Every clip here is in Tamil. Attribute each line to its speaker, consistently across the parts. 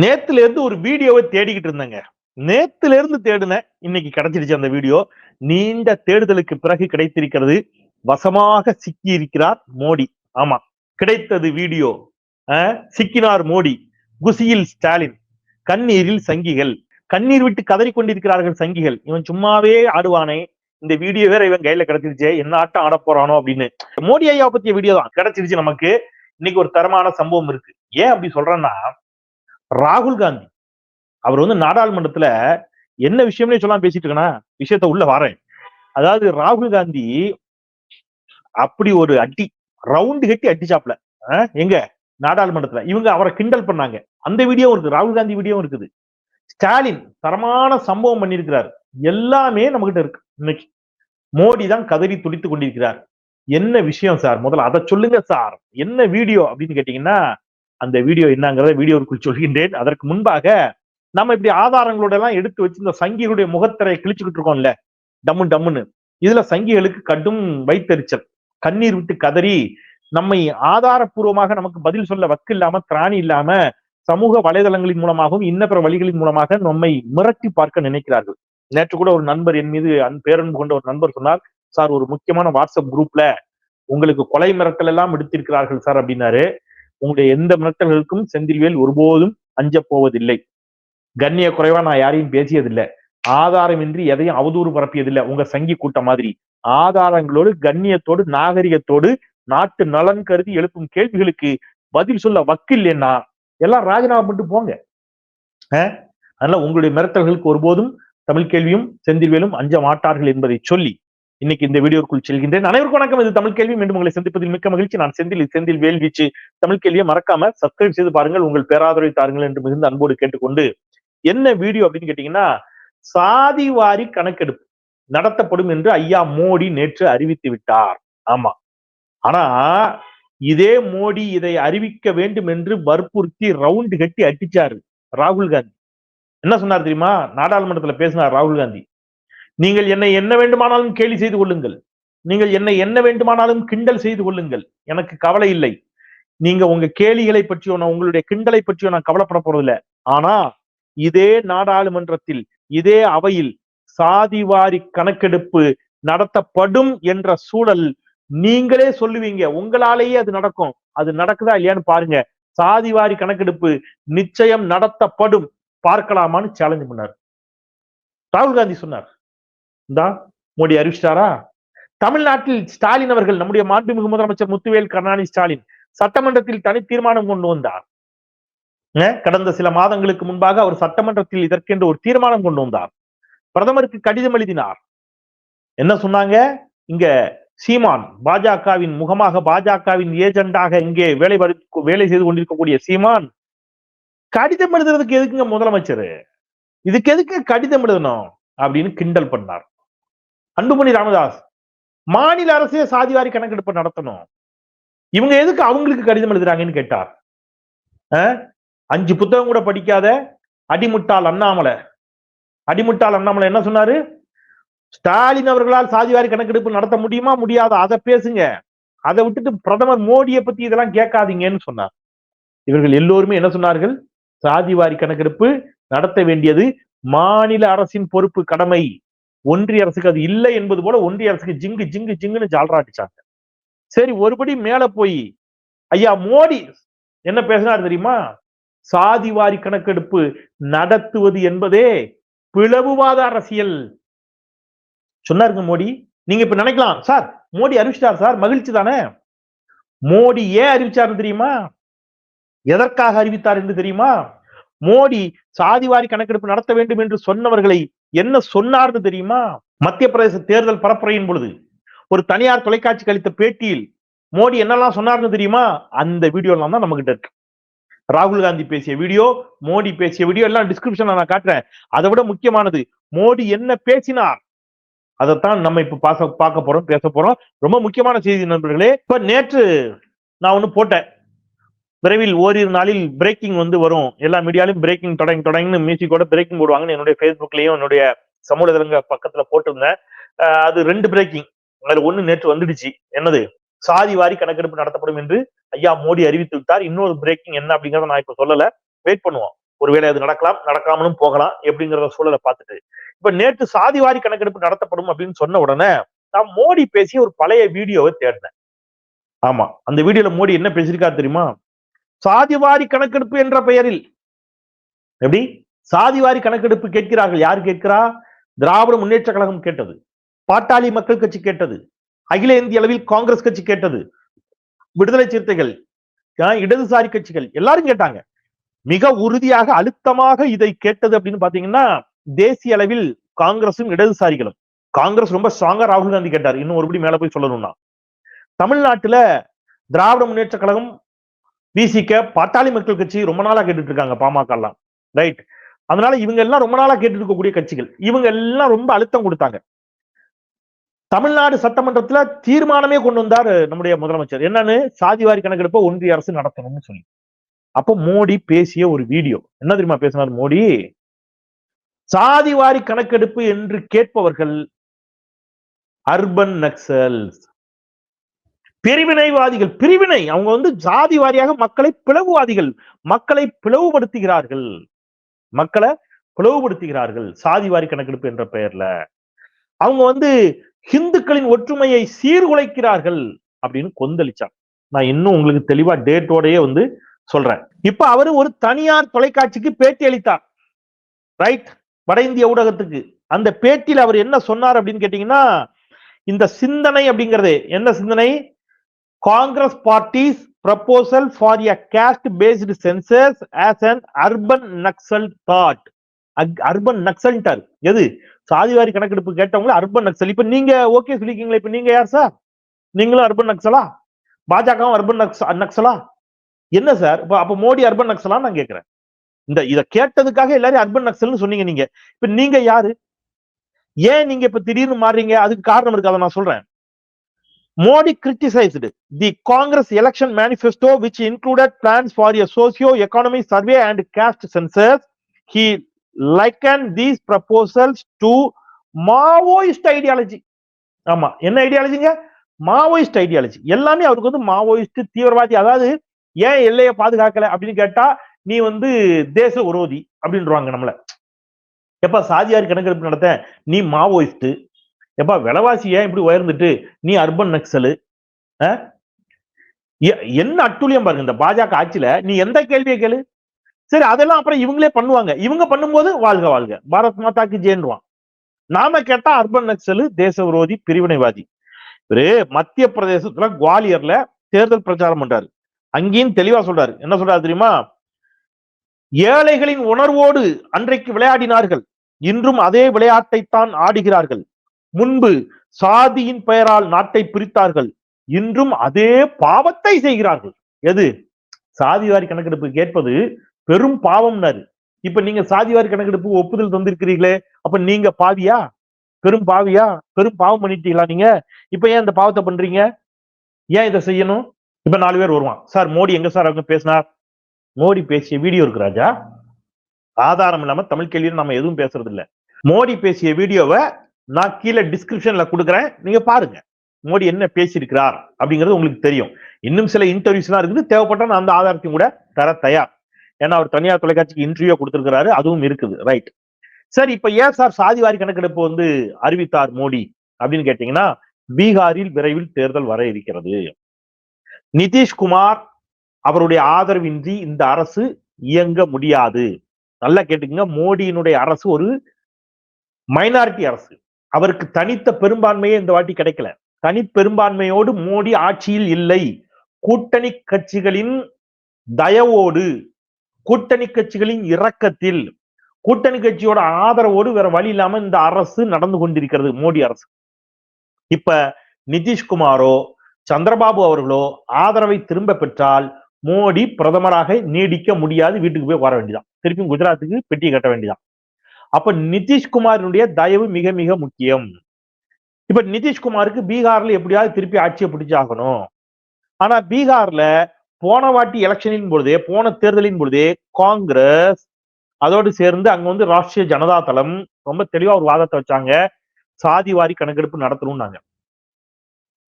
Speaker 1: நேத்துல இருந்து ஒரு வீடியோவை தேடிக்கிட்டு இருந்தேங்க. நேத்துல இருந்து தேடினேன் இன்னைக்கு கிடைச்சிருச்சு அந்த வீடியோ. நீண்ட தேடுதலுக்கு பிறகு கிடைத்திருக்கிறது வசமாக சிக்கி இருக்கிறார் மோடி. ஆமா கிடைத்தது வீடியோ. சிக்கினார் மோடி. குசியில் ஸ்டாலின். கண்ணீரில் சங்கிகள். கண்ணீர் விட்டு கதறிக் கொண்டிருக்கிறார்கள் சங்கிகள். இவன் சும்மாவே ஆடுவானே. இந்த வீடியோ வேற இவன் கையில கிடைச்சிருச்சே. என்ன ஆட்டம் ஆட போறானோ அப்படின்னு. மோடி ஐயா பத்திய வீடியோ தான். கிடைச்சிருச்சு நமக்கு. இன்னைக்கு ஒரு தரமான சம்பவம் இருக்கு. ஏன் அப்படி சொல்றேன்னா ராகுல் காந்தி. அவர் வந்து நாடாளுமன்றத்துல என்ன விஷயம்னே சொல்லாம பேசிட்டு இருக்கனா? விஷயத்த உள்ள வரேன். அதாவது ராகுல் காந்தி அப்படி ஒரு அடி ரவுண்டு கட்டி அடிச்சாப்ல அஹ், எங்க? நாடாளுமன்றத்துல. இவங்க அவரை கிண்டல் பண்ணாங்க. அந்த வீடியோ இருக்குது. ராகுல் காந்தி வீடியோ இருக்குது. ஸ்டாலின் தரமான சம்பவம் பண்ணியிருக்கிறார். எல்லாமே நம்ம கிட்ட இருக்கு. இன்னைக்கு மோடி தான் கதறி துடித்து கொண்டிருக்கிறார். என்ன விஷயம் சார்? முதல்ல அதை சொல்லுங்க சார். என்ன வீடியோ அப்படின்னு கேட்டீங்கன்னா அந்த வீடியோ என்னங்கிறத வீடியோவுக்குள் சொல்கின்றேன். அதற்கு முன்பாக நம்ம இப்படி ஆதாரங்களோட எல்லாம் எடுத்து வச்சு இந்த சங்கிகளுடைய முகத்திரையை கிழிச்சுக்கிட்டு இருக்கோம்ல. டம்மு டம்முன்னு. இதுல சங்கிகளுக்கு கடும் வைத்தறிச்சல் கண்ணீர் விட்டு கதறி நம்மை ஆதாரப்பூர்வமாக நமக்கு பதில் சொல்ல வக்கு இல்லாம திராணி இல்லாம சமூக வலைதளங்களின் மூலமாகவும் இன்ன பிற வழிகளின் மூலமாக நம்மை மிரட்டி பார்க்க நினைக்கிறார்கள். நேற்று கூட ஒரு நண்பர் என் மீது அன் பேரன்பு கொண்ட ஒரு நண்பர் சொன்னார் சார் ஒரு முக்கியமான வாட்ஸ்அப் குரூப்ல உங்களுக்கு கொலை மிரட்டல் எல்லாம் எடுத்திருக்கிறார்கள் சார் அப்படின்னாரு. உங்களுடைய எந்த மிரட்டல்களுக்கும் செந்தில்வேல் ஒருபோதும் அஞ்ச போவதில்லை. கண்ணிய குறைவா நான் யாரையும் பேசியதில்லை. ஆதாரமின்றி எதையும் அவதூறு பரப்பியதில்லை. உங்க சங்கி கூட்டம் மாதிரி. ஆதாரங்களோடு கண்ணியத்தோடு நாகரிகத்தோடு நாட்டு நலன் கருதி எழுப்பும் கேள்விகளுக்கு பதில் சொல்ல வக்கில்லைன்னா எல்லாம் ராஜினாமா பண்ணிட்டு போங்க. அதனால உங்களுடைய மிரட்டல்களுக்கு ஒருபோதும் தமிழ் கேள்வியும் செந்தில்வேலும் அஞ்ச மாட்டார்கள் என்பதை சொல்லி இன்னைக்கு இந்த வீடியோக்குள் செல்கின்றேன். அனைவருக்கும் வணக்கம். இது தமிழ் கேள்வி. மீண்டும் உங்களை சந்திப்பதில் மிக்க மகிழ்ச்சி. நான் செந்தில். செந்தில் வேல் வீச்சு தமிழ் கேள்வியை மறக்காம சப்ஸ்கிரைப் செய்து பாருங்கள். உங்கள் பேராதரவை தாருங்கள் என்று மிகுந்த அன்போடு கேட்டுக்கொண்டு என்ன வீடியோ அப்படின்னு கேட்டீங்கன்னா சாதி வாரி கணக்கெடுப்பு நடத்தப்படும் என்று ஐயா மோடி நேற்று அறிவித்து விட்டார். ஆமா. ஆனா இதே மோடி இதை அறிவிக்க வேண்டும் என்று வற்புறுத்தி ரவுண்டு கட்டி அடிச்சாரு ராகுல் காந்தி. என்ன சொன்னார் தெரியுமா? நாடாளுமன்றத்துல பேசினார் ராகுல் காந்தி. நீங்கள் என்னை என்ன வேண்டுமானாலும் கேலி செய்து கொள்ளுங்கள். நீங்கள் என்னை என்ன வேண்டுமானாலும் கிண்டல் செய்து கொள்ளுங்கள். எனக்கு கவலை இல்லை. நீங்க உங்க கேலிகளை பற்றியோ நான் உங்களுடைய கிண்டலை பற்றியோ நான் கவலைப்பட போறதில்லை. ஆனா இதே நாடாளுமன்றத்தில் இதே அவையில் சாதிவாரி கணக்கெடுப்பு நடத்தப்படும் என்ற சூழல் நீங்களே சொல்லுவீங்க. உங்களாலேயே அது நடக்கும். அது நடக்குதா இல்லையான்னு பாருங்க. சாதிவாரி கணக்கெடுப்பு நிச்சயம் நடத்தப்படும். பார்க்கலாமான்னு சேலஞ்ச் பண்ணார். ராகுல் காந்தி சொன்னார். இந்தா மோடி அறிவிச்சிட்டாரா? தமிழ்நாட்டில் ஸ்டாலின் அவர்கள் நம்முடைய மாண்புமிகு முதலமைச்சர் முத்துவேல் கருணாநிதி ஸ்டாலின் சட்டமன்றத்தில் தனி தீர்மானம் கொண்டு வந்தார். கடந்த சில மாதங்களுக்கு முன்பாக அவர் சட்டமன்றத்தில் இதற்கென்று ஒரு தீர்மானம் கொண்டு வந்தார். பிரதமருக்கு கடிதம் எழுதினார். என்ன சொன்னாங்க? இங்க சீமான் பாஜகவின் முகமாக பாஜகவின் ஏஜெண்டாக இங்கே வேலை வேலை செய்து கொண்டிருக்கக்கூடிய சீமான் கடிதம் எழுதுறதுக்கு எதுக்குங்க முதலமைச்சர்? இதுக்கு எதுக்கு கடிதம் எழுதணும்? அப்படின்னு கிண்டல் பண்ணார். அன்புமணி ராமதாஸ் மாநில அரசே சாதிவாரி கணக்கெடுப்பு நடத்தணும். இவங்க எதுக்கு அவங்களுக்கு கடிதம் எழுதுறாங்கன்னு கேட்டார். அஞ்சு புத்தகம் கூட படிக்காத அடிமுட்டாள் அண்ணாமலை. அடிமுட்டால் அண்ணாமலை என்ன சொன்னாரு? ஸ்டாலின் அவர்களால் சாதிவாரி கணக்கெடுப்பு நடத்த முடியுமா? முடியாது? அதை பேசுங்க. அதை விட்டுட்டு பிரதமர் மோடியை பத்தி இதெல்லாம் கேட்காதீங்கன்னு சொன்னார். இவர்கள் எல்லோருமே என்ன சொன்னார்கள்? சாதிவாரி கணக்கெடுப்பு நடத்த வேண்டியது மாநில அரசின் பொறுப்பு கடமை. ஒன்றிய அரசுக்கு அது இல்லை என்பது போல ஒன்றிய அரசுக்கு ஜிங்கு ஜிங்கு ஜிங்குன்னு ஜால்ராட்டிச்சாங்க சரி ஒருபடி மேல போய் ஐயா மோடி என்ன பேசினார் தெரியுமா? சாதிவாரி கணக்கெடுப்பு நடத்துவது என்பதே பிளவுவாத அரசியல். சொன்னாருங்க மோடி. நீங்க இப்ப நினைக்கலாம் சார் மோடி அறிவிச்சிட்டார் சார் மகிழ்ச்சி தானே? மோடி ஏன் அறிவிச்சாரு தெரியுமா? எதற்காக அறிவித்தார் என்று தெரியுமா? மோடி சாதிவாரி கணக்கெடுப்பு நடத்த வேண்டும் என்று சொன்னவர்களை என்ன சொன்னார்னு தெரியுமா? மத்திய பிரதேச தேர்தல் பரப்புரையின் பொழுது. ஒரு தனியார் தொலைக்காட்சி அளித்த பேட்டியில் மோடி என்னெல்லாம் சொன்னார்னு தெரியுமா? அந்த வீடியோலாம் தான் நம்ம கிட்ட இருக்கு. ராகுல் காந்தி பேசிய வீடியோ மோடி பேசிய வீடியோ எல்லாம் டிஸ்கிரிப்ஷன்ல நான் காட்டுறேன். அதை விட முக்கியமானது மோடி என்ன பேசினார்? அதைத்தான் நம்ம இப்ப பாச பார்க்க போறோம் பேச போறோம். ரொம்ப முக்கியமான செய்தி நண்பர்களே இப்ப நேற்று நான் ஒண்ணு போட்டேன். விரைவில் ஓரிரு நாளில் பிரேக்கிங் வந்து வரும். எல்லா மீடியாலையும் பிரேக்கிங் தொடங்கி தொடங்கின்னு மியூசிக்கோட பிரேக்கிங் போடுவாங்கன்னு என்னுடைய ஃபேஸ்புக்லயும் என்னுடைய சமூக இதழங்க பக்கத்துல போட்டிருந்தேன். அது ரெண்டு பிரேக்கிங் அதுல ஒண்ணு நேற்று வந்துடுச்சு. என்னது? சாதி வாரி கணக்கெடுப்பு நடத்தப்படும் என்று ஐயா மோடி அறிவித்து விட்டார். இன்னொரு பிரேக்கிங் என்ன அப்படிங்கறத நான் இப்ப சொல்லல. வெயிட் பண்ணுவோம். ஒருவேளை அது நடக்கலாம் நடக்காமலும் போகலாம் எப்படிங்கிற சூழலை பார்த்துட்டு. இப்ப நேற்று சாதிவாரி கணக்கெடுப்பு நடத்தப்படும் அப்படின்னு சொன்ன உடனே நான் மோடி பேசிய ஒரு பழைய வீடியோவை தேடினேன். ஆமா. அந்த வீடியோல மோடி என்ன பேசியிருக்காரு தெரியுமா? சாதிவாரி கணக்கெடுப்பு என்ற பெயரில். எப்படி? சாதிவாரி கணக்கெடுப்பு கேட்கிறார்கள். யார் கேட்கிறா? திராவிட முன்னேற்ற கழகம் கேட்டது. பாட்டாளி மக்கள் கட்சி கேட்டது. அகில இந்திய அளவில் காங்கிரஸ் கட்சி கேட்டது. விடுதலை சிறுத்தைகள் இடதுசாரி கட்சிகள் எல்லாரும் கேட்டாங்க. மிக உறுதியாக அழுத்தமாக இதை கேட்டது அப்படின்னு பாத்தீங்கன்னா தேசிய அளவில் காங்கிரசும் இடதுசாரிகளும். காங்கிரஸ் ரொம்ப ஸ்ட்ராங்கா ராகுல் காந்தி கேட்டார். இன்னும் ஒருபடி மேல போய் சொல்லணும்னா. தமிழ்நாட்டுல திராவிட முன்னேற்ற கழகம் பிசிக்க பாட்டாளி மக்கள் கட்சி ரொம்ப நாளா கேட்டுட்டு இருக்காங்க பாமக எல்லாம் ரைட் அதனால இவங்க எல்லாம் ரொம்ப நாளா கேட்டு இருக்கக்கூடிய கட்சிகள். இவங்க எல்லாம் ரொம்ப அழுத்தம் கொடுத்தாங்க. தமிழ்நாடு சட்டமன்றத்துல தீர்மானமே கொண்டு வந்தார் நம்முடைய முதலமைச்சர். என்னன்னு? சாதிவாரி கணக்கெடுப்ப ஒன்றிய அரசு நடத்தணும்னு சொல்லி. அப்போ மோடி பேசிய ஒரு வீடியோ. என்ன தெரியுமா பேசினார் மோடி? சாதிவாரி கணக்கெடுப்பு என்று கேட்பவர்கள் அர்பன் நக்சல்ஸ். பிரிவினைவாதிகள் பிரிவினை. அவங்க வந்து ஜாதி வாரியாக மக்களை பிளவுவாதிகள் மக்களை பிளவுபடுத்துகிறார்கள். மக்களை பிளவுபடுத்துகிறார்கள். சாதிவாரி கணக்கெடுப்பு என்ற பெயர்ல. அவங்க வந்து ஹிந்துக்களின் ஒற்றுமையை சீர்குலைக்கிறார்கள் அப்படின்னு கொந்தளிச்சாங்க. நான் இன்னும் உங்களுக்கு தெளிவா டேட்டோடயே வந்து சொல்றேன். இப்ப அவரு ஒரு தனியார் தொலைக்காட்சிக்கு பேட்டி அளித்தார். ரைட்? வட இந்திய ஊடகத்துக்கு. அந்த பேட்டியில் அவர் என்ன சொன்னார் அப்படின்னு கேட்டீங்கன்னா இந்த சிந்தனை அப்படிங்கிறது. என்ன சிந்தனை? Congress party's proposal for a caste based census as an urban naxal thought urban நக்சல்ட்டார் எது? சாதிவாரி கணக்கெடுப்பு கேட்டவங்கள அர்பன் நக்சல் இப்ப நீங்க ஓகே சொல்லிக்கீங்களா இப்ப நீங்க யார் சார் நீங்களும் அர்பன் நக்சலா பாஜகவும் அர்பன் நக்ஸ் நக்சலா என்ன சார் இப்ப அப்ப மோடி அர்பன் நக்சலா நான் கேட்கிறேன் இந்த இதை கேட்டதுக்காக எல்லாரும் அர்பன் நக்சல்னு சொன்னீங்க நீங்க. இப்ப நீங்க யாரு? ஏன் நீங்க இப்ப திடீர்னு மாறுறீங்க? அதுக்கு காரணம் இருக்கு அதை நான் சொல்றேன். Modi criticised the Congress election manifesto which included plans for a socio economy survey and caste censuses he like likened these proposals to Maoist ideology ஆமா என்ன ஐடியாலஜிங்க மாவோயிஸ்ட் ஐடியாலஜி எல்லாமே அவருக்கு வந்து மாவோயிஸ்ட் தீவிரவாதி. அதாவது ஏன் எல்லையை பாதுகாக்கல அப்படின்னு கேட்டா நீ வந்து தேச உரோதி அப்படின்றாங்க நம்மள. எப்ப சாதியார் கணக்கெடுப்பு நடத்த நீ மாவோயிஸ்ட் எப்பா விலைவாசி ஏன் இப்படி உயர்ந்துட்டு? நீ அர்பன் நக்சலு. என்ன அட்டுழியம் பாருங்க இந்த பாஜக ஆட்சியில. நீ எந்த கேள்வியை கேளு? சரி அதெல்லாம் அப்புறம் இவங்களே பண்ணுவாங்க. இவங்க பண்ணும்போது வாழ்க வாழ்க. பாரத் மாதாக்கு ஜேன்றுவான் நாம கேட்டா அர்பன் நக்சலு தேச விரோதி பிரிவினைவாதி. இவரு மத்திய பிரதேசத்துல குவாலியர்ல தேர்தல் பிரச்சாரம் பண்றாரு. அங்கேயும் தெளிவா சொல்றாரு. என்ன சொல்றாரு தெரியுமா? ஏழைகளின் உணர்வோடு அன்றைக்கு விளையாடினார்கள். இன்றும் அதே விளையாட்டைத்தான் ஆடுகிறார்கள். முன்பு சாதியின் பெயரால் நாட்டை பிரித்தார்கள். இன்றும் அதே பாவத்தை செய்கிறார்கள். எது? சாதிவாரி கணக்கெடுப்பு கேட்பது பெரும் பாவம்னாரு. இப்ப நீங்க சாதிவாரி கணக்கெடுப்பு ஒப்புதல் தந்திருக்கிறீங்களே அப்ப நீங்க பாவியா? பெரும் பாவியா? பெரும் பாவம் பண்ணிட்டீங்களா நீங்க? இப்ப ஏன் இந்த பாவத்தை பண்றீங்க? ஏன் இதை செய்யணும்? இப்ப நாலு பேர் வருவான் சார் மோடி எங்க சார்? அவங்க பேசினார். மோடி பேசிய வீடியோ இருக்கு ராஜா. ஆதாரம் இல்லாம தமிழ் கேள்வியில் நம்ம எதுவும் பேசுறது இல்லை மோடி பேசிய வீடியோவை நான் கீழே டிஸ்கிரிப்ஷன்ல கொடுக்குறேன். நீங்க பாருங்க. மோடி என்ன பேசியிருக்கிறார் அப்படிங்கிறது உங்களுக்கு தெரியும். இன்னும் சில இன்டர்வியூஸ் எல்லாம் இருக்குது. தேவைப்பட்டா நான் அந்த ஆதாரத்தையும் கூட தர தயார். ஏன்னா அவர் தனியார் தொலைக்காட்சிக்கு இன்டர்வியூ கொடுத்துருக்கிறாரு. அதுவும் இருக்குது. ரைட் சரி இப்ப ஏன் சார் சாதிவாரி கணக்கெடுப்பு வந்து அறிவித்தார் மோடி அப்படின்னு கேட்டீங்கன்னா பீகாரில் விரைவில் தேர்தல் வர இருக்கிறது. நிதிஷ்குமார் அவருடைய ஆதரவின்றி இந்த அரசு இயங்க முடியாது. நல்லா கேட்டுக்கங்க. மோடியினுடைய அரசு ஒரு மைனாரிட்டி அரசு. அவருக்கு தனித்த பெரும்பான்மையே இந்த வாட்டி கிடைக்கல. தனி பெரும்பான்மையோடு மோடி ஆட்சியில் இல்லை. கூட்டணி கட்சிகளின் தயவோடு கூட்டணி கட்சிகளின் இரக்கத்தில் கூட்டணி கட்சியோட ஆதரவோடு வேற வழி இல்லாம இந்த அரசு நடந்து கொண்டிருக்கிறது மோடி அரசு. இப்ப நிதிஷ்குமாரோ சந்திரபாபு அவர்களோ ஆதரவை திரும்ப பெற்றால் மோடி பிரதமராக நீடிக்க முடியாது வீட்டுக்கு போய் வர வேண்டியதான் திருப்பியும் குஜராத்துக்கு பெட்டி கட்ட வேண்டியதான் அப்ப நிதிஷ்குமாரினுடைய தயவு மிக மிக முக்கியம். இப்ப நிதிஷ்குமாருக்கு பீகார்ல எப்படியாவது திருப்பி ஆட்சியை பிடிச்சாகணும். ஆனா பீகார்ல போன வாட்டி எலெக்ஷனின் பொழுதே போன தேர்தலின் பொழுதே காங்கிரஸ் அதோடு சேர்ந்து அங்க வந்து ராஷ்டிரிய ஜனதா தளம் ரொம்ப தெளிவா ஒரு வாதத்தை வச்சாங்க. சாதிவாரி கணக்கெடுப்பு நடத்தணும்னாங்க.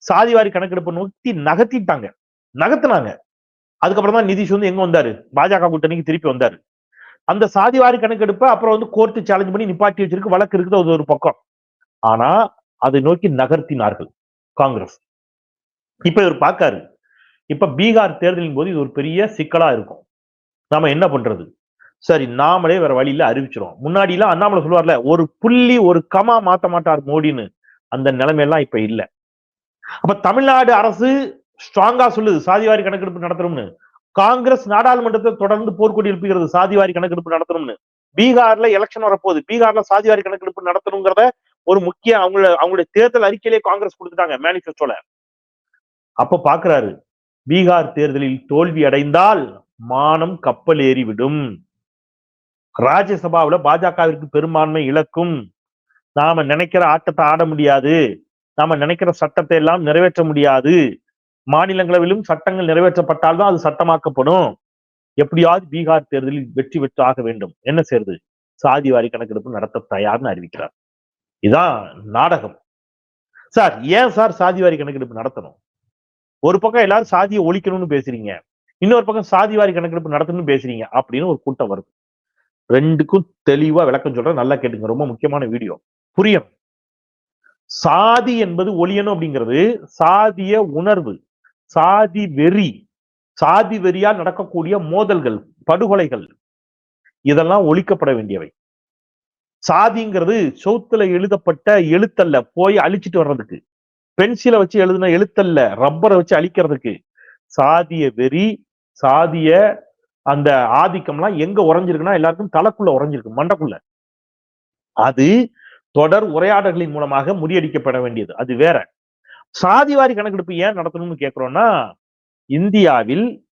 Speaker 1: சாதிவாரி கணக்கெடுப்பு நோக்கி நகர்த்திட்டாங்க. நகர்த்தினாங்க. அதுக்கப்புறம் தான் நிதிஷ் வந்து எங்க வந்தாரு? பாஜக கூட்டணிக்கு திருப்பி வந்தாரு. அந்த சாதிவாரி கணக்கெடுப்பை அப்புறம் வந்து கோர்ட்டு சேலஞ்ச் பண்ணி நிப்பாட்டி வச்சிருக்கு வழக்கு இருக்குது அது ஒரு பக்கம். ஆனா அதை நோக்கி நகர்த்தினார்கள் காங்கிரஸ். இப்ப இவர் பார்க்காரு. இப்ப பீகார் தேர்தலின் போது இது ஒரு பெரிய சிக்கலா இருக்கும். நாம என்ன பண்றது? சரி நாமளே வேற வழியில அறிவிச்சிரும் முன்னாடி எல்லாம் அண்ணாமலை சொல்லுவார்ல ஒரு புள்ளி ஒரு கமா மாத்த மாட்டார் மோடின்னு. அந்த நிலைமையெல்லாம் இப்ப இல்லை. அப்ப தமிழ்நாடு அரசு ஸ்ட்ராங்கா சொல்லுது சாதிவாரி கணக்கெடுப்பு நடத்துறோம்னு காங்கிரஸ் நாடாளுமன்றத்தில் தொடர்ந்து போர்க்கொடி எழுப்புகிறது. சாதிவாரி கணக்கெடுப்பு நடத்தணும்னு. பீகார்ல எலெக்ஷன் வரப்போகுது. பீகார்ல சாதிவாரி கணக்கெடுப்பு நடத்தணுங்கிறத ஒரு முக்கிய அவங்கள அவங்களுடைய தேர்தல் அறிக்கையிலே காங்கிரஸ் கொடுத்துட்டாங்க மேனிஃபெஸ்டோல அப்ப பாக்குறாரு பீகார் தேர்தலில் தோல்வி அடைந்தால் மானம் கப்பல் ஏறிவிடும். ராஜ்யசபாவுல பாஜகவிற்கு பெரும்பான்மை இழக்கும். நாம நினைக்கிற ஆட்டத்தை ஆட முடியாது. நாம நினைக்கிற சட்டத்தை எல்லாம் நிறைவேற்ற முடியாது. மாநிலங்களவையிலும் சட்டங்கள் நிறைவேற்றப்பட்டால்தான் அது சட்டமாக்கப்படும். எப்படியாவது பீகார் தேர்தலில் வெற்றி பெற்று ஆக வேண்டும். என்ன செய்யறது சாதிவாரி கணக்கெடுப்பு நடத்த தயார்னு அறிவிக்கிறார். இதான் நாடகம். சார் ஏன் சார் சாதிவாரி கணக்கெடுப்பு நடத்தணும்? ஒரு பக்கம் எல்லாரும் சாதியை ஒழிக்கணும்னு பேசுறீங்க. இன்னொரு பக்கம் சாதிவாரி கணக்கெடுப்பு நடத்தணும்னு பேசுறீங்க அப்படின்னு ஒரு கூட்டம் வருது. ரெண்டுக்கும் தெளிவா விளக்கம் சொல்றேன். நல்லா கேட்டுங்க. ரொம்ப முக்கியமான வீடியோ. புரியும்? சாதி என்பது ஒழியணும் அப்படிங்கிறது சாதிய உணர்வு. சாதி வெறி சாதி வெறியா நடக்கக்கூடிய மோதல்கள் படுகொலைகள் இதெல்லாம் ஒழிக்கப்பட வேண்டியவை. சாதிங்கிறது சௌத்துல எழுதப்பட்ட எழுத்தல்ல போய் அழிச்சிட்டு வர்றதுக்கு. பென்சிலை வச்சு எழுதுன எழுத்தல்ல ரப்பரை வச்சு அழிக்கிறதுக்கு. சாதிய வெறி சாதிய அந்த ஆதிக்கம்லாம் எங்க உறைஞ்சிருக்குன்னா எல்லாருக்கும் தலைக்குள்ள உறைஞ்சிருக்கு மண்டக்குள்ள. அது தொடர் உரையாடல்களின் மூலமாக முறியடிக்கப்பட வேண்டியது. அது வேற. சாதிவாரி கணக்கெடுப்பு ஏன் நடத்தணும்னு கேட்கிறோம்னா இந்தியாவில்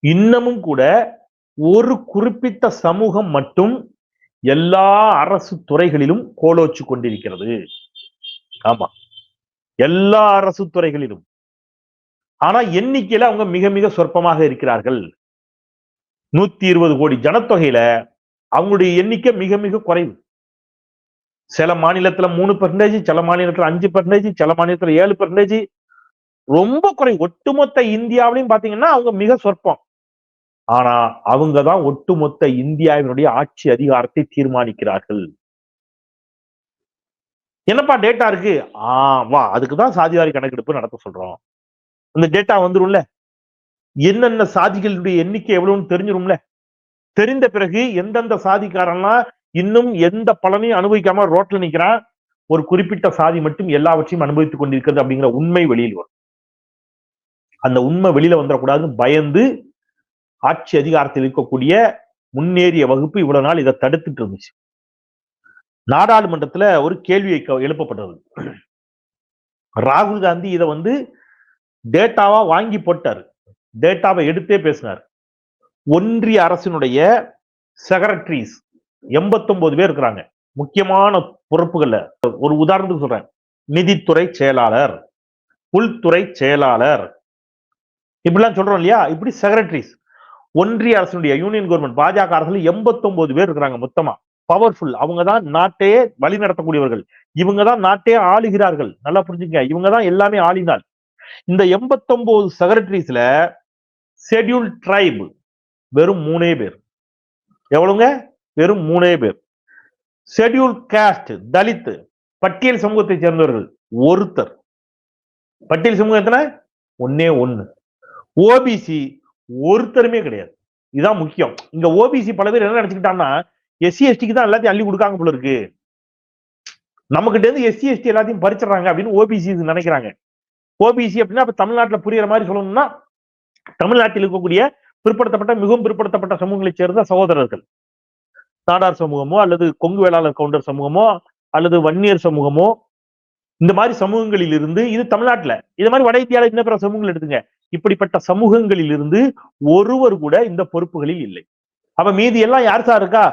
Speaker 1: இன்னமும் கூட ஒரு குறிப்பிட்ட சமூகம் மட்டும் எல்லா அரசு துறைகளிலும் கோலோச்சு கொண்டிருக்கிறது. ஆமா. எல்லா அரசு துறைகளிலும். ஆனா எண்ணிக்கையில அவங்க மிக மிக சொற்பமாக இருக்கிறார்கள். நூத்தி இருபது கோடி ஜனத்தொகையில அவங்களுடைய எண்ணிக்கை மிக மிக குறைவு. சில மாநிலத்துல மூணு பர்சன்டேஜ் சில மாநிலத்துல அஞ்சு பர்சன்டேஜ் சில மாநிலத்துல ஏழு பர்சன்டேஜ் ரொம்ப குறை. ஒட்டுமொத்த இந்தியாவிலையும் பாத்தீங்கன்னா அவங்க மிக சொற்பம். ஆனா அவங்க தான் ஒட்டுமொத்த இந்தியாவினுடைய ஆட்சி அதிகாரத்தை தீர்மானிக்கிறார்கள். என்னப்பா டேட்டா இருக்கு? ஆ வா அதுக்குதான் சாதிவாரி கணக்கெடுப்பு நடத்த சொல்றோம். அந்த டேட்டா வந்துரும்ல? என்னென்ன சாதிகளுடைய எண்ணிக்கை எவ்வளவுன்னு தெரிஞ்சிரும்ல? தெரிந்த பிறகு எந்தெந்த சாதிக்காரன்லாம் இன்னும் எந்த பலனையும் அனுபவிக்காம ரோட்ல நிக்கிறான் ஒரு குறிப்பிட்ட சாதி மட்டும் எல்லாவற்றையும் அனுபவித்துக் கொண்டிருக்கிறது அப்படிங்கிற உண்மை வெளியில் வரும். அந்த உண்மை வெளியில வந்துடக்கூடாதுன்னு பயந்து ஆட்சி அதிகாரத்தில் இருக்கக்கூடிய முன்னேறிய வகுப்பு இவ்வளவு நாள் இதை தடுத்துட்டு இருந்துச்சு. நாடாளுமன்றத்துல ஒரு கேள்வி எழுப்பப்பட்டது. ராகுல் காந்தி இதை வந்து டேட்டாவா வாங்கி போட்டாரு. டேட்டாவை எடுத்தே பேசினார். ஒன்றிய அரசினுடைய செக்ரட்டரிஸ் எண்பத்தொன்பது பேர் இருக்கிறாங்க. முக்கியமான பொறுப்புகள்ல ஒரு உதாரணத்துக்கு சொல்றேன். நிதித்துறை செயலாளர் உள்துறை செயலாளர். இப்படிலாம் சொல்றோம் இல்லையா? இப்படி செக்ரட்டரிஸ் ஒன்றிய அரசுடைய யூனியன் கவர்மெண்ட் பாஜக அரசுல எண்பத்தொன்பது பேர் இருக்கிறாங்க மொத்தமா. பவர்ஃபுல் அவங்க தான் நாட்டையே வழி நடத்தக்கூடியவர்கள். இவங்க தான் நாட்டையே ஆளுகிறார்கள். நல்லா புரிஞ்சுங்க இவங்க தான் எல்லாமே ஆளினால் இந்த எண்பத்தொன்பது செக்ரட்டரிஸ்ல ஷெட்யூல் ட்ரைப் வெறும் மூணே பேர். எவ்வளவுங்க? வெறும் மூணே பேர். ஷெட்யூல் காஸ்ட் தலித் பட்டியல் சமூகத்தை சேர்ந்தவர்கள் ஒருத்தர். பட்டியல் சமூகத்துல ஒன்னே ஒண்ணு ஓபிசி ஒருத்தருமே கிடையாது. இதுதான் முக்கியம். இங்க ஓபிசி பல பேர் என்ன நினைச்சுக்கிட்டாங்கன்னா எஸ்சி எஸ்டிக்கு தான் எல்லாத்தையும் அள்ளி கொடுக்காங்க போல இருக்கு. நம்மகிட்ட இருந்து எஸ்சி எஸ்டி எல்லாத்தையும் பறிச்சிடறாங்க அப்படின்னு ஓபிசி நினைக்கிறாங்க. ஓபிசி அப்படின்னா அப்ப தமிழ்நாட்டுல புரியுற மாதிரி சொல்லணும்னா தமிழ்நாட்டில் இருக்கக்கூடிய பிற்படுத்தப்பட்ட மிகவும் பிற்படுத்தப்பட்ட சமூகங்களைச் சேர்ந்த சகோதரர்கள். நாடார் சமூகமோ அல்லது கொங்கு வேளாளர் கவுண்டர் சமூகமோ அல்லது வன்னியர் சமூகமோ இந்த மாதிரி சமூகங்களில் இருந்து இது தமிழ்நாட்டுல இது மாதிரி வட இந்தியாவில் இன்ன பிற சமூகங்கள் எடுத்துங்க. இப்படிப்பட்ட சமூகங்களில் இருந்து ஒருவர் கூட இந்த பொறுப்புகளில் இல்லை. அப்ப மீதி எல்லாம் யார் சார் இருக்கா?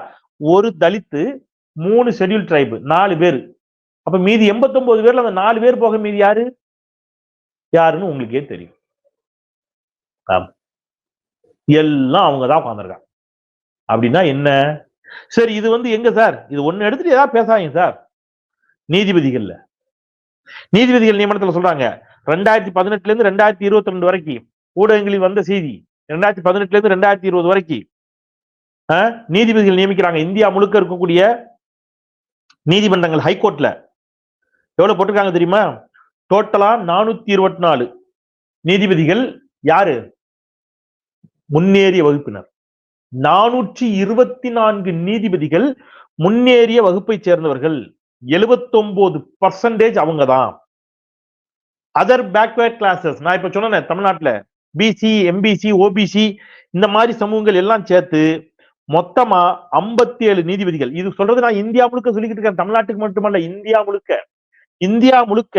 Speaker 1: ஒரு தலித்து மூணு ஷெட்யூல் ட்ரைப் நாலு பேர். அப்ப மீதி எண்பத்தொன்பது பேர்ல அந்த நாலு பேர் போக மீதி யாரு? யாருன்னு உங்களுக்கே தெரியும். எல்லாம் அவங்க தான் உட்காந்துருக்காங்க அப்படின்னா என்ன? சரி இது வந்து எங்க சார் இது ஒண்ணு எடுத்துட்டு ஏதாவது பேசாதீங்க சார் நீதிபதிகள்ல. நீதிபதிகள் நியமனத்துல சொல்றாங்க ரெண்டாயிரத்தி பதினெட்டுல இருந்து ரெண்டாயிரத்தி இருபத்தி ரெண்டு வரைக்கும் ஊடகங்களில் வந்த செய்தி ரெண்டாயிரத்தி பதினெட்டுல இருந்து ரெண்டாயிரத்தி இருபது வரைக்கும் நீதிபதிகள் நியமிக்கிறாங்க. இந்தியா முழுக்க இருக்கக்கூடிய நீதிமன்றங்கள் ஹைகோர்ட்ல. எவ்வளவு போட்டிருக்காங்க தெரியுமா? டோட்டலா நானூத்தி இருபத்தி நாலு நீதிபதிகள் யாரு? முன்னேறிய வகுப்பினர். நானூற்றி இருபத்தி நான்கு நீதிபதிகள் முன்னேறிய வகுப்பை சேர்ந்தவர்கள். 79% பர்சன்டேஜ் அவங்க தான் அதர் பேக்வேர்ட் கிளாஸஸ் நான் இப்ப சொன்னேன் தமிழ்நாட்டுல பிசி எம்பிசி ஓபிசி இந்த மாதிரி சமூகங்கள் எல்லாம் சேர்த்து மொத்தமா 57 ஏழு நீதிபதிகள். இது சொல்றது நான் இந்தியா முழுக்க சொல்லிக்கிட்டு இருக்கேன். தமிழ்நாட்டுக்கு மட்டுமல்ல இந்தியா முழுக்க. இந்தியா முழுக்க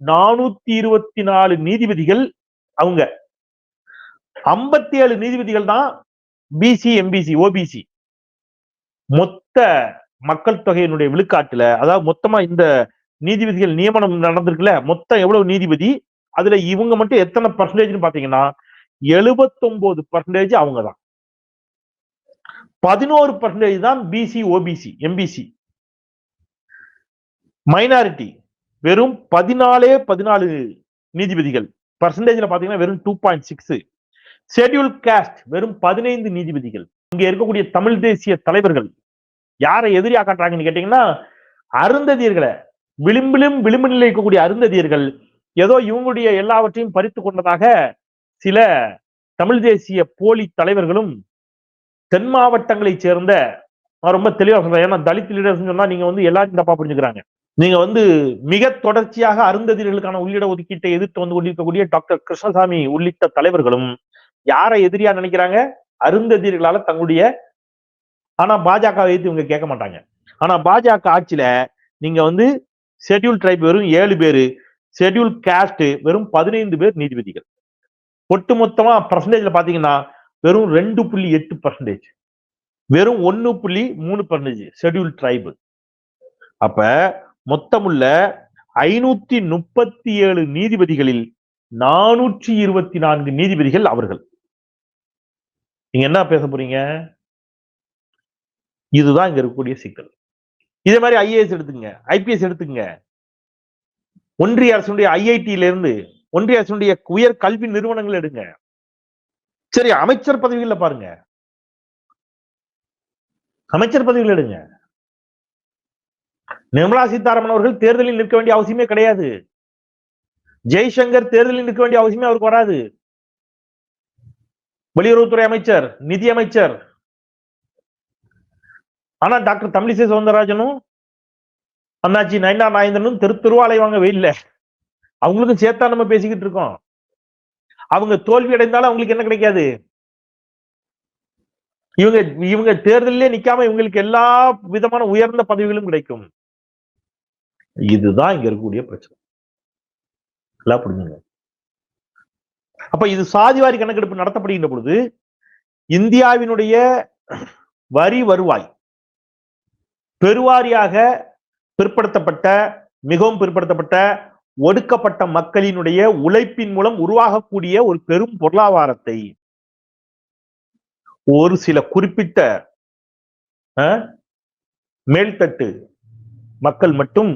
Speaker 1: நானூத்தி இருபத்தி நாலு நீதிபதிகள் அவங்க. 57 ஏழு நீதிபதிகள் தான் பிசி எம்பிசி ஓபிசி மொத்த மக்கள் தொகையினுடைய விழுக்காட்டுல அதாவது மொத்தமா இந்த நீதிபதிகள் நியமனம் நடந்திருக்குல்ல மொத்தம் எவ்வளவு நீதிபதி? அதுல இவங்க மட்டும் எத்தனை பர்சன்டேஜ்னு பாத்தீங்கன்னா 79% பர்சன்டேஜ் அவங்க தான் பதினோரு பர்சன்டேஜ் தான் பிசி ஓபிசி எம்பிசி மைனாரிட்டி வெறும் பதினாலே பதினாலு நீதிபதிகள். பர்சன்டேஜ்ல பாத்தீங்கன்னா வெறும் two point six schedule caste வெறும் பதினைந்து நீதிபதிகள். இங்க இருக்கக்கூடிய தமிழ் தேசிய தலைவர்கள் யாரை எதிரியா காட்டுறாங்கன்னு கேட்டீங்கன்னா அருந்ததியர்களை விளிம்பிலும் விளிம்பு நிலை இருக்கக்கூடிய அருந்ததியர்கள் ஏதோ இவங்களுடைய எல்லாவற்றையும் பறித்து கொண்டதாக சில தமிழ் தேசிய போலி தலைவர்களும் தென் மாவட்டங்களைச் சேர்ந்த நான் ரொம்ப தெளிவாக சொல்றேன். ஏன்னா தலித் லீடர்ஸ் சொன்னா நீங்க வந்து எல்லாரும் தப்பா புரிஞ்சுக்கிறாங்க. நீங்க வந்து மிக தொடர்ச்சியாக அருந்ததியர்களுக்கான உள்ளிட ஒதுக்கீட்டை எதிர்த்து வந்து கொண்டிருக்கக்கூடிய டாக்டர் கிருஷ்ணசாமி உள்ளிட்ட தலைவர்களும் யாரை எதிரியா நினைக்கிறாங்க? அருந்ததியர்களால தங்களுடைய ஆனா பாஜக வைத்து இவங்க கேட்க மாட்டாங்க. ஆனா பாஜக ஆட்சியில நீங்க வந்து ஷெட்யூல் ட்ரைப் வெறும் ஏழு பேரு ஷெட்யூல் காஸ்ட் வெறும் பதினைந்து பேர் நீதிபதிகள். ஒட்டுமொத்தமா பர்சன்டேஜ்ல பாத்தீங்கன்னா வெறும் ரெண்டு புள்ளி எட்டு பர்சன்டேஜ் வெறும் ஒன்னு புள்ளி மூணு பர்சன்டேஜ் ஷெட்யூல் ட்ரைபு அப்ப மொத்தமுள்ள ஐநூத்தி முப்பத்தி ஏழு நீதிபதிகளில் நானூற்றி இருபத்தி நான்கு நீதிபதிகள் அவர்கள். நீங்க என்ன பேச போறீங்க? இதுதான் இங்க இருக்கக்கூடிய சிக்கல். இதே மாதிரி ஐஏஎஸ் எடுத்துங்க ஐபிஎஸ் எடுத்துங்க ஒன்றிய அரசுடைய ஐஐடியில இருந்து ஒன்றிய அரசுடைய உயர் கல்வி நிறுவனங்கள் எடுங்க. சரி அமைச்சர் பதவிகள்ல பாருங்க. அமைச்சர் பதவிகள் எடுங்க. நிர்மலா சீதாராமன் அவர்கள் தேர்தலில் நிற்க வேண்டிய அவசியமே கிடையாது. ஜெய்சங்கர் தேர்தலில் நிற்க வேண்டிய அவசியமே அவருக்கு வராது. வெளியுறவுத்துறை அமைச்சர் நிதி அமைச்சர். ஆனா டாக்டர் தமிழிசை சவுந்தரராஜனும் அண்ணாச்சி நயனா நாயந்தனும் திரு தெருவா அலைவாங்க வெயில்ல. அவங்களுக்கும் சேர்த்தா நம்ம பேசிக்கிட்டு இருக்கோம். அவங்க தோல்வி அடைந்தாலும் அவங்களுக்கு என்ன கிடைக்காது? இவங்க இவங்க தேர்தலே நிக்காம இவங்களுக்கு எல்லா விதமான உயர்ந்த பதவிகளும் கிடைக்கும். இதுதான் இங்க இருக்கக்கூடிய பிரச்சனை. எல்லாம் புரிஞ்சுங்க. அப்ப இது சாதிவாரி கணக்கெடுப்பு நடத்தப்படுகின்ற பொழுது இந்தியாவினுடைய வரி வருவாய் பெருவாரியாக பிற்படுத்தப்பட்ட மிகவும் பிற்படுத்தப்பட்ட ஒடுக்கப்பட்ட மக்களினுடைய உழைப்பின் மூலம் உருவாகக்கூடிய ஒரு பெரும் பொருளாதாரத்தை ஒரு சில குறிப்பிட்ட மேல்தட்டு மக்கள் மட்டும்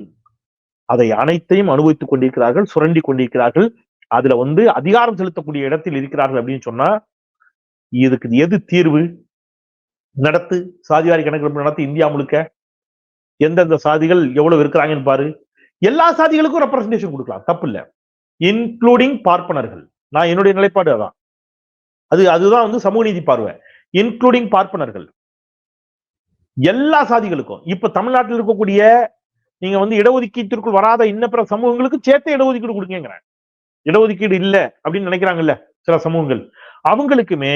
Speaker 1: அதை அனைத்தையும் அனுபவித்துக் கொண்டிருக்கிறார்கள் சுரண்டி கொண்டிருக்கிறார்கள். அதுல வந்து அதிகாரம் செலுத்தக்கூடிய இடத்தில் இருக்கிறார்கள் அப்படின்னு சொன்னா இதுக்கு எது தீர்வு? நடத்து சாதிவாரி கணக்கெடுப்பு நடத்தி இந்தியா முழுக்க எந்தெந்த சாதிகள் எவ்வளவு இருக்கிறாங்கன்னு பாரு. எல்லா சாதிகளுக்கும் ரெப்ரசன்டேஷன் கொடுக்கலாம் தப்பு இல்ல இன்க்ளூடிங் பார்ப்பனர்கள். நான் என்னுடைய நிலைப்பாடு அதான். அது அதுதான் வந்து சமூக நீதி பார்வை. இன்க்ளூடிங் பார்ப்பனர்கள். எல்லா சாதிகளுக்கும். இப்ப தமிழ்நாட்டில் இருக்கக்கூடிய நீங்க வந்து இடஒதுக்கீட்டிற்குள் வராத இன்ன பிற சமூகங்களுக்கு சேர்த்து இடஒதுக்கீடு கொடுங்கிறேன் இடஒதுக்கீடு இல்லை அப்படின்னு நினைக்கிறாங்கல்ல சில சமூகங்கள். அவங்களுக்குமே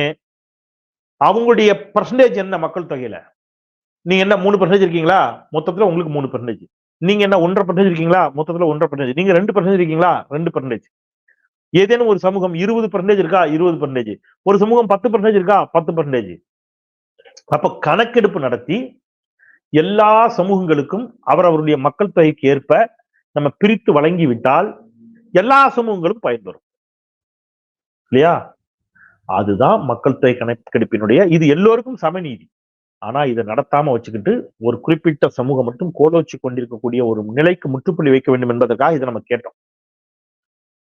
Speaker 1: அவங்களுடைய பர்சன்டேஜ் என்ன மக்கள் தொகையில? நீங்க என்ன மூணு பர்சன்டேஜ் இருக்கீங்களா? மொத்தத்துல உங்களுக்கு மூணு பர்சன்டேஜ் நீங்க என்ன ஒன்றரை பர்சன்டேஜ் இருக்கீங்களா? மொத்தத்துல ஒன்றரை பர்சன்டேஜ் நீங்க ரெண்டு பர்சன்டேஜ் இருக்கீங்களா? ரெண்டு பர்சன்டேஜ் ஏதேனும் ஒரு சமூகம் இருபது பர்சன்டேஜ் இருக்கா? இருபது பர்சன்டேஜ் ஒரு சமூகம் பத்து பர்சன்டேஜ் இருக்கா? பத்து பர்சன்டேஜ் அப்ப கணக்கெடுப்பு நடத்தி எல்லா சமூகங்களுக்கும் அவர் அவருடைய மக்கள் தொகைக்கு ஏற்ப நம்ம பிரித்து வழங்கி எல்லா சமூகங்களும் பயன்பெறும் இல்லையா? அதுதான் மக்கள் தொகை கணக்கெடுப்பினுடைய இது எல்லோருக்கும் சமநீதி. ஆனா இதை நடத்தாம வச்சுக்கிட்டு ஒரு குறிப்பிட்ட சமூகம் மட்டும் கோலோச்சி கொண்டிருக்கக்கூடிய ஒரு நிலைக்கு முற்றுப்புள்ளி வைக்க வேண்டும் என்பதற்காக இதை நம்ம கேட்டோம்.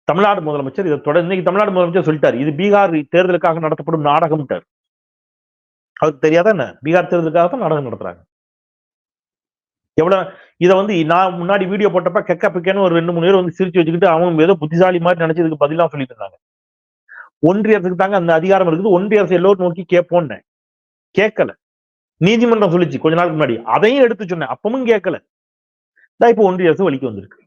Speaker 1: தமிழ்நாடு முதலமைச்சர் இதை தொடர்ந்து இன்னைக்கு தமிழ்நாடு முதலமைச்சர் சொல்லிட்டார் இது பீகார் தேர்தலுக்காக நடத்தப்படும் நாடகம்ட்டார். அவருக்கு தெரியாதா என்ன? பீகார் தேர்தலுக்காக தான் நாடகம் நடத்துறாங்க. எவ்வளோ இதை வந்து நான் முன்னாடி வீடியோ போட்டப்ப கெக்க பிக்கன்னு ஒரு ரெண்டு மூணு பேர் வந்து சிரிச்சு வச்சுக்கிட்டு அவங்க ஏதோ புத்திசாலி மாதிரி நினைச்சதுக்கு பதிலா சொல்லிட்டு இருந்தாங்க. ஒன்றிய அரசுக்கு தாங்க அந்த அதிகாரம் இருக்குது. ஒன்றிய அரசு எல்லோரும் நோக்கி கேட்போன்னு கேட்கல நீதிமன்றம் சொல்லிச்சு கொஞ்ச நாளுக்கு முன்னாடி. அதையும் எடுத்து சொன்னேன். அப்பவும் கேட்கல தான் இப்போ ஒன்றிய அரசு வலிக்கு வந்திருக்கு.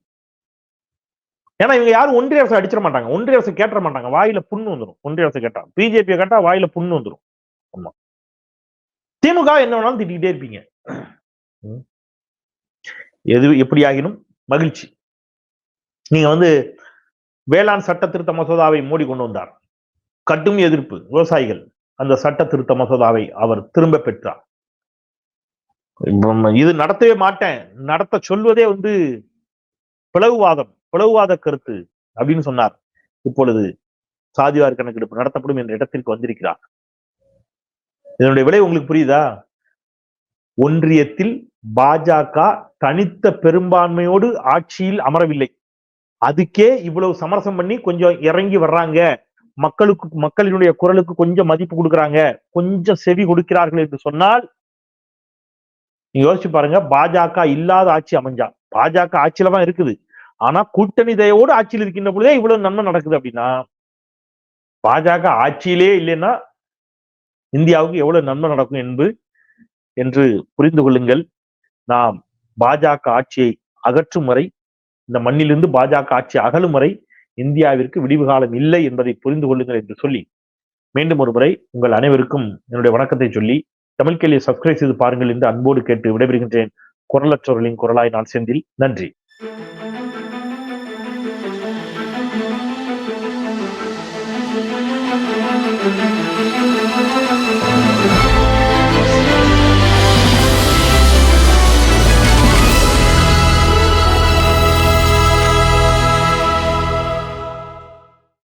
Speaker 1: ஏன்னா இவங்க யாரும் ஒன்றிய அரசு அடிச்சிட மாட்டாங்க. ஒன்றிய அரசு கேட்டுற மாட்டாங்க. வாயில புண்ணு வந்துடும் ஒன்றிய அரசு கேட்டா. பிஜேபியை கேட்டா வாயில புண்ணு வந்துடும் ஆமா. திமுக என்ன வேணாலும் திட்டிக்கிட்டே இருப்பீங்க. எது எப்படி ஆகினும் மகிழ்ச்சி. நீங்க வந்து வேளாண் சட்ட திருத்த மசோதாவை மோடி கொண்டு வந்தார். கடும் எதிர்ப்பு விவசாயிகள் அந்த சட்ட திருத்த மசோதாவை அவர் திரும்ப பெற்றார். இது நடத்தவே மாட்டேன். நடத்த சொல்வதே வந்து பிளவுவாதம் பிளவுவாத கருத்து அப்படின்னு சொன்னார். இப்பொழுது சாதிவார் கணக்கெடுப்பு நடத்தப்படும் என்ற இடத்திற்கு வந்திருக்கிறார். இதனுடைய விலை உங்களுக்கு புரியுதா? ஒன்றியத்தில் பாஜக தனித்த பெரும்பான்மையோடு ஆட்சியில் அமரவில்லை. அதுக்கே இவ்வளவு சமரசம் பண்ணி கொஞ்சம் இறங்கி வர்றாங்க. மக்களுக்கு மக்களினுடைய குரலுக்கு கொஞ்சம் மதிப்பு கொடுக்கறாங்க. கொஞ்சம் செவி கொடுக்கிறார்கள் என்று சொன்னால் நீ யோசிச்சு பாருங்க பாஜக இல்லாத ஆட்சி அமைஞ்சா பாஜக ஆட்சியில தான் இருக்குது. ஆனா கூட்டணி தயவோடு ஆட்சியில் இருக்கின்ற பொழுதே இவ்வளவு நன்மை நடக்குது அப்படின்னா பாஜக ஆட்சியிலே இல்லைன்னா இந்தியாவுக்கு எவ்வளவு நன்மை நடக்கும் என்பது என்று புரிந்து கொள்ளுங்கள். நாம் பாஜக ஆட்சியை அகற்றும் வரை இந்த மண்ணிலிருந்து பாஜக ஆட்சி அகலும் வரை இந்தியாவிற்கு விடிவு காலம் இல்லை என்பதை புரிந்து கொள்ளுங்கள் என்று சொல்லி மீண்டும் ஒரு முறை உங்கள் அனைவருக்கும் என்னுடைய வணக்கத்தை சொல்லி தமிழ் கேள்வியை சப்ஸ்கிரைப் செய்து பாருங்கள் என்று அன்போடு கேட்டு விடைபெறுகின்றேன். குரலற்றவர்களின் குரலாய் நான் செந்தில். நன்றி.